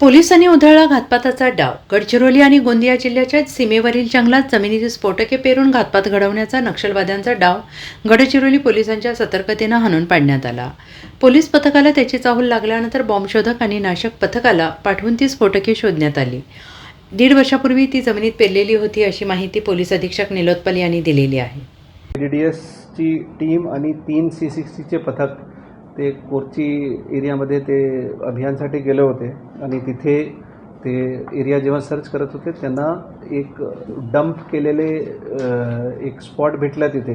पोलिसांनी उधळला घातपाताचा डाव. गडचिरोली आणि गोंदिया जिल्ह्याच्या सीमेवरील जंगलात जमिनीची स्फोटके पेरून घातपात घडवण्याचा नक्षलवाद्यांचा डाव गडचिरोली पोलिसांच्या सतर्कतेनं हाणून पाडण्यात आला. पोलीस पथकाला त्याची चाहूल लागल्यानंतर बॉम्बशोधक आणि नाशक पथकाला पाठवून ती स्फोटके शोधण्यात आली. दीड वर्षापूर्वी ती जमिनीत पेरलेली होती अशी माहिती पोलीस अधीक्षक निलोत्पल यांनी दिलेली आहे. डी डी एसची टीम आणि तीन सी सिक्स्टीचे पथक ते कोरची एरियामध्ये ते अभियानसाठी गेले होते. आणि तिथे ते एरिया जेव्हा सर्च करत होते त्यांना एक डंप केलेले एक स्पॉट भेटला तिथे.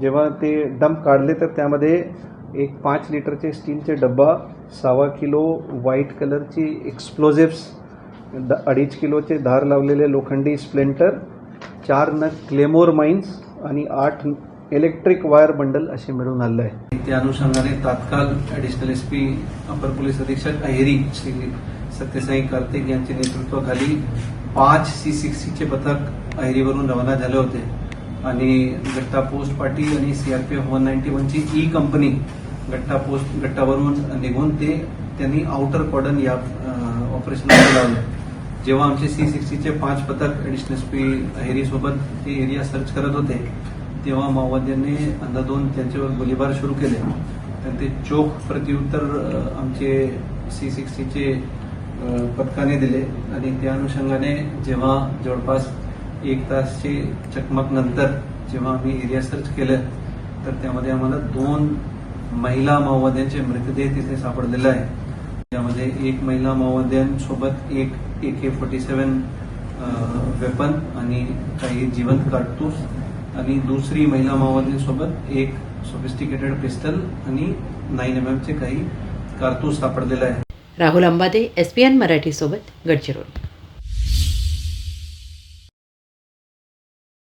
जेव्हा ते डंप काढले तर त्यामध्ये एक पाच लिटरचे स्टीलचे डब्बा सव्वा किलो व्हाईट कलरची एक्सप्लोजिव्स द अडीच किलोचे धार लावलेले लोखंडी स्प्लेंटर चार नग क्लेमोर माइन्स आणि आठ इलेक्ट्रिक वायर बंडल असे मिळून आले आहे त्या अनुषंगाने तात्काळ ॲडिशनल एस पी अपर पोलीस अधीक्षक अहेरी श्री सत्यसाई कार्तिक यांच्या नेतृत्वाखाली पाच सी सिक्स्टीचे पथक अहेरीवरून रवाना झाले होते. आणि गट्टा पोस्ट पार्टी आणि सीआरपीएफ वन नाईन्टी वनची ई कंपनी गट्टा पोस्ट गट्टावरून निघून ते त्यांनी आउटर कॉर्डन या ऑपरेशन लावलं. जेव्हा आमचे सी सिक्स्टीचे पाच पथक ॲडिशनल एस पी अहेरीसोबत ते एरिया सर्च करत होते तेव्हा माओवाद्यांनी अंधाधून त्यांच्यावर गोळीबार सुरू केले. तर ते चोख प्रत्युत्तर आमचे सी सिक्स्टीचे पथकाने दिले. आणि त्या अनुषंगाने जेव्हा जवळपास एक तासचे चकमक नंतर जेव्हा आम्ही एरिया सर्च केलं तर त्यामध्ये आम्हाला दोन महिला माओवाद्यांचे मृतदेह तिथे सापडलेले आहे. त्यामध्ये एक महिला माओवाद्यांसोबत एक ए के फोर्टी सेवन वेपन आणि काही जिवंत काडतूस आणि दुसरी महिला माओवाद्यांसोबत एक सोफिस्टिकेटेड पिस्टल आणि नाईन एम एमचे काही कारतूस सापडलेले आहे. Rahul Ambade S P N मराठीसोबत Gadchiroli.